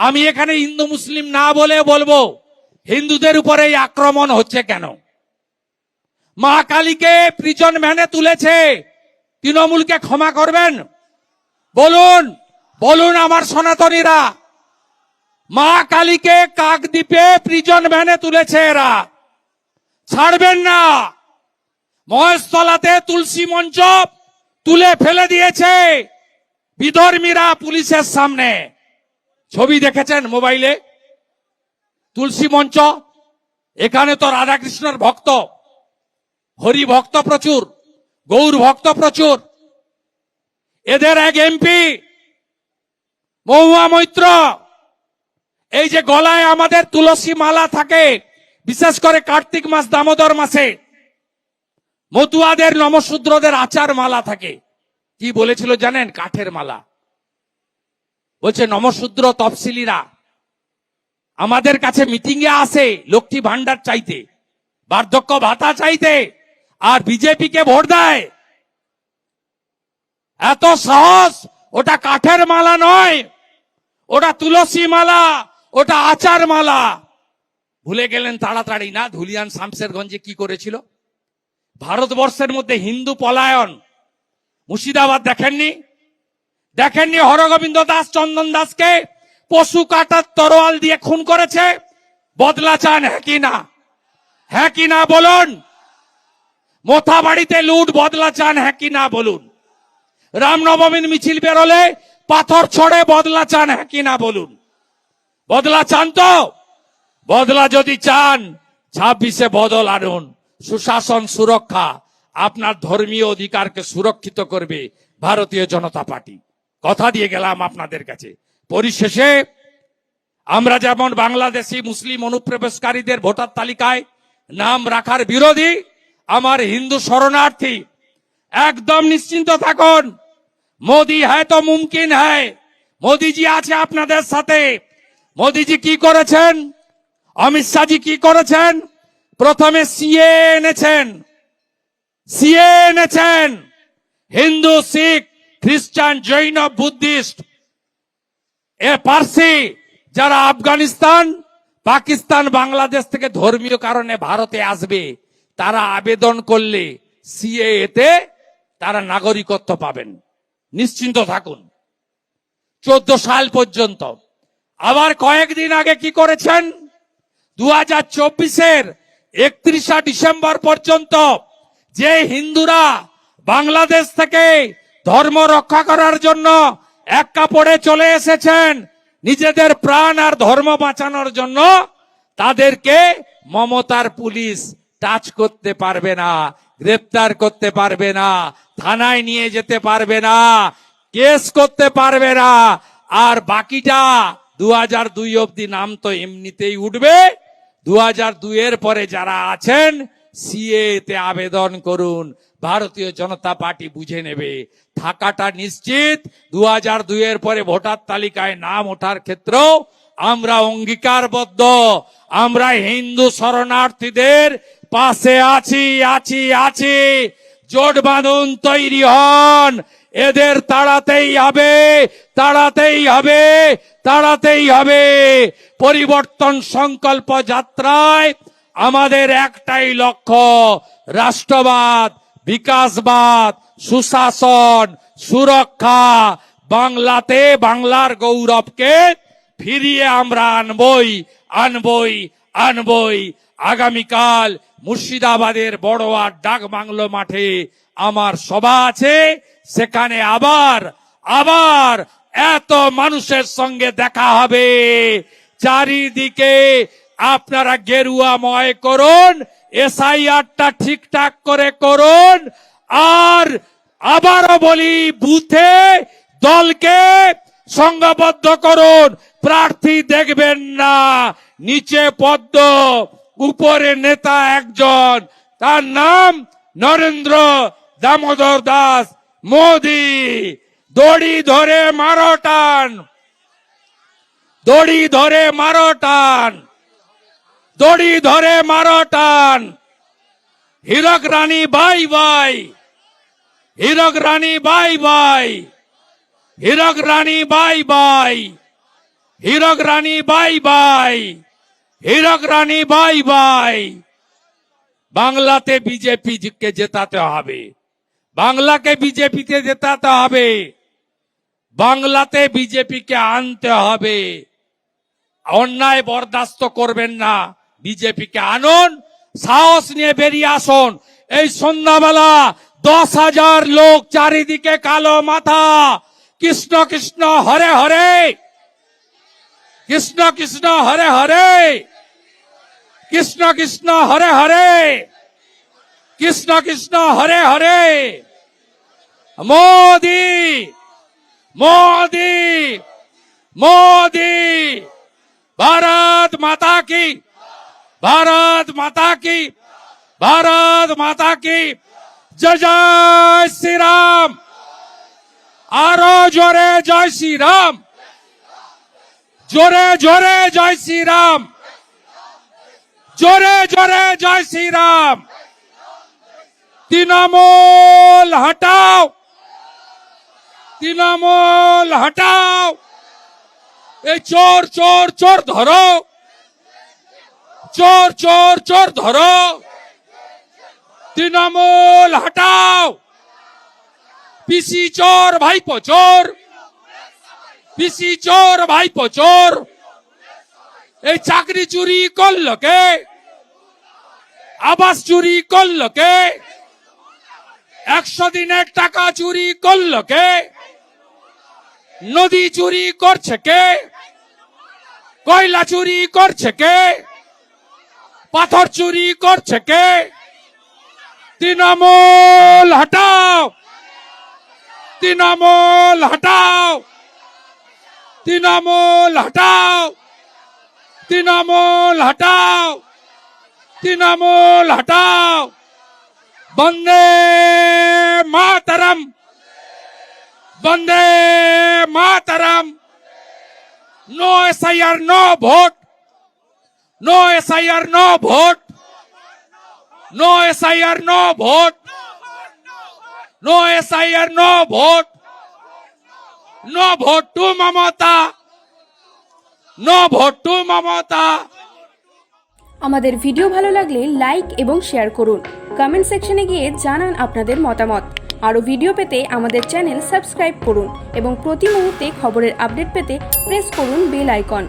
আমি এখানে হিন্দু মুসলিম না বলে বলব, হিন্দুদের উপরে এই আক্রমণ হচ্ছে কেন? মা কালীকে প্রিজন ভ্যানে তুলেছে, তৃণমূলকে ক্ষমা করবেন? বলুন বলুন আমার সনাতনীরা, মা কালীকে কাকদ্বীপে প্রিজন ভ্যানে তুলেছে এরা। ছাড়বেন না। মহেশতলাতে তুলসী মঞ্চ তুলে ফেলে দিয়েছে বিধর্মীরা পুলিশের সামনে। ছবি দেখেছেন মোবাইলে? তুলসী মঞ্চ? এখানে তো রাধাকৃষ্ণের ভক্ত। হরি ভক্ত প্রচুর, গৌর ভক্ত প্রচুর। এদের এক এমপি, মহুয়া মৈত্র। এই যে গলায় আমাদের তুলসী মালা থাকে, বিশেষ করে কার্তিক মাস, দামোদর মাসে, মতুয়াদের, নমশূদ্রদের আচার মালা থাকে। কি বলেছিল জানেন? কাঠের মালা। বলছে, নমশূদ্র তফসিলিরা, আমাদের কাছে মিটিং এ আসে লক্ষ্মী ভান্ডার চাইতে, বার্ধক্য ভাতা চাইতে, আর বিজেপিকে ভোট দেয়। এত সাহস, ওটা কাঠের মালা নয়, ওটা তুলসী মালা, ওটা আচার মালা। ভুলে গেলেন তাড়াতাড়ি না, ধুলিয়ান শামসেরগঞ্জে কি করেছিল? ভারতবর্ষের মধ্যে হিন্দু পলায়ন। মুর্শিদাবাদ দেখেননি? দেখেননি হরগোবিন্দ দাস, চন্দন দাসকে পশু কাটার তরোয়াল দিয়ে খুন করেছে। বদলা চান হ্যাঁ কি না? হ্যাঁ কি না বলুন? মোথা বাড়িতে লুট, বদলা চান হ্যাঁ কি না বলুন? রামনবমীর মিছিল বেরোলে পাথর ছড়ে বদলা চান হ্যাঁ কি না বলুন? বদলা চান তো? বদলা যদি চান, ছাব্বিশে বদল আনুন। সুশাসন সুরক্ষা আপনার ধর্মীয় অধিকারকে সুরক্ষিত করবে ভারতীয় জনতা পার্টি। কথা দিয়ে গেলাম আপনাদের কাছে। পরিশেষে আমরা যেমন বাংলাদেশি মুসলিম অনুপ্রবেশকারীদের ভোটার তালিকায় নাম রাখার বিরোধী, আমার হিন্দু শরণার্থী, একদম নিশ্চিন্ত থাকুন, মোদি হ্যায় তো মুমকিন হ্যায়, মোদিজি আছে আপনাদের সাথে। মোদিজি কি করেছেন? অমিত শাহজি কি করেছেন? প্রথমে সিএ এনেছেন সিএ এনেছেন, হিন্দু, শিখ খ্রিস্টান, জৈন, বুদ্ধিস্ট, এ পার্সি যারা আফগানিস্তান, পাকিস্তান, বাংলাদেশ থেকে ধর্মীয় কারণে ভারতে আসবে, তারা আবেদন করলে সিএ তে তারা নাগরিকত্ব পাবেন। নিশ্চিন্ত থাকুন। চোদ্দ সাল পর্যন্ত। আবার কয়েকদিন আগে কি করেছেন? দু হাজার চব্বিশের একত্রিশা ডিসেম্বর পর্যন্ত যে হিন্দুরা বাংলাদেশ থেকে ধর্ম রক্ষা করার জন্য এক কাপড়ে চলে এসেছেন। নিজেদের প্রাণ আর ধর্ম বাঁচানোর জন্য তাদেরকে মমতার পুলিশ টাচ করতে পারবে না, গ্রেপ্তার করতে পারবে না, থানায় নিয়ে যেতে পারবে না, কেস করতে পারবে না। আর বাকিটা দু হাজার দুই অব্দি নাম তো এমনিতেই উঠবে। দু হাজার দুইয়ের পরে যারা আছেন, সিএ তে আবেদন করুন। ভারতীয় জনতা পার্টি বুঝে নেবে। থাকাটা নিশ্চিত। দু হাজার দুইয়ের পরে ভোটার তালিকায় নাম ওঠার ক্ষেত্রেও আমরা অঙ্গীকারবদ্ধ। আমরা হিন্দু শরণার্থীদের পাশে আছি আছি আছি। জোট বাঁধুন তৈরি হন। এদের তাড়াতেই হবে তাড়াতেই হবে তাড়াতেই হবে। পরিবর্তন সংকল্প যাত্রায় আমাদের একটাই লক্ষ্য, রাষ্ট্রবাদ। বিকাশবাদ, সুশাসন, সুরক্ষা, বাংলাতে বাংলার গৌরবকে ফিরিয়ে আমরা আনবই আনবই আনবই। আগামীকাল মুর্শিদাবাদের বড়োয়ার ডাক বাংলো মাঠে আমার সভা আছে। সেখানে আবার আবার এত মানুষের সঙ্গে দেখা হবে। চারিদিকে আপনারা গেরুয়াময় করুন এসআইআরটা ঠিকঠাক করে করুন, আর আবারও বলি, বুথে দলকে সংঘবদ্ধ করুন। প্রার্থী দেখবেন না, নিচে পদ্ম, উপরে নেতা একজন। তার নাম নরেন্দ্র দামোদর দাস, মোদি। দড়ি ধরে মারো টান, দড়ি ধরে মারো টান। দড়ি ধরে মারো টান। Hirak Rani, bye bye. Hirak Rani, bye bye. Hirak Rani, bye bye. Hirak Rani, bye bye. Hirak Rani, bye bye. বাংলাতে বিজেপি কে জেতাতে হবে। বাংলাকে বিজেপিতে জেতাতে হবে। বাংলাতে বিজেপিকে আনতে হবে। অন্যায় বরদাস্ত করবেন না। বিজেপিকে আনুন সাহস নিয়ে বেরিয়ে আসুন এই সন্ধ্যাবেলা দশ হাজার লোক চারিদিকে কালো মাথা কৃষ্ণ কৃষ্ণ হরে হরে কৃষ্ণ কৃষ্ণ হরে হরে কৃষ্ণ কৃষ্ণ হরে হরে কৃষ্ণ কৃষ্ণ হরে হরে মোদি মোদি মোদি भारत माता की भारत माता की, भारत माता की। जय जय श्री राम। आरो जोरे, जय श्री राम। जोरे जोरे, जय श्री राम। जोरे जोरे, जय श्री राम। तृणमूल हटाओ। तृणमूल हटाओ। ए चोर चोर चोर धरो। চোর চোর চোর, ধরো। তৃণমূল হটাও। পিসি চোর, ভাইপো চোর। পিসি চোর, ভাইপো চোর। এই চাকরি চুরি করল কে? আবাস চুরি করল কে? একশো দিনের টাকা চুরি করল কে? নদী চুরি করছে কে? কয়লা চুরি করছে কে? পাথর চুরি করছে কে? তৃণমূল হটাও। তৃণমূল হটাও। তৃণমূল হটাও। তৃণমূল হটাও। তৃণমূল হটাও। Bande Mataram. Bande Mataram. No SIR, no vote. No SIR no vote no SIR no vote no SIR no vote no vote to Mamata no vote to Mamata আমাদের ভিডিও ভালো লাগলে লাইক এবং শেয়ার করুন। Comment সেকশনে গিয়ে জানান আপনাদের মতামত। আরও ভিডিও পেতে আমাদের চ্যানেল সাবস্ক্রাইব করুন এবং প্রতি মুহূর্তে খবরের আপডেট পেতে প্রেস করুন বেল আইকন।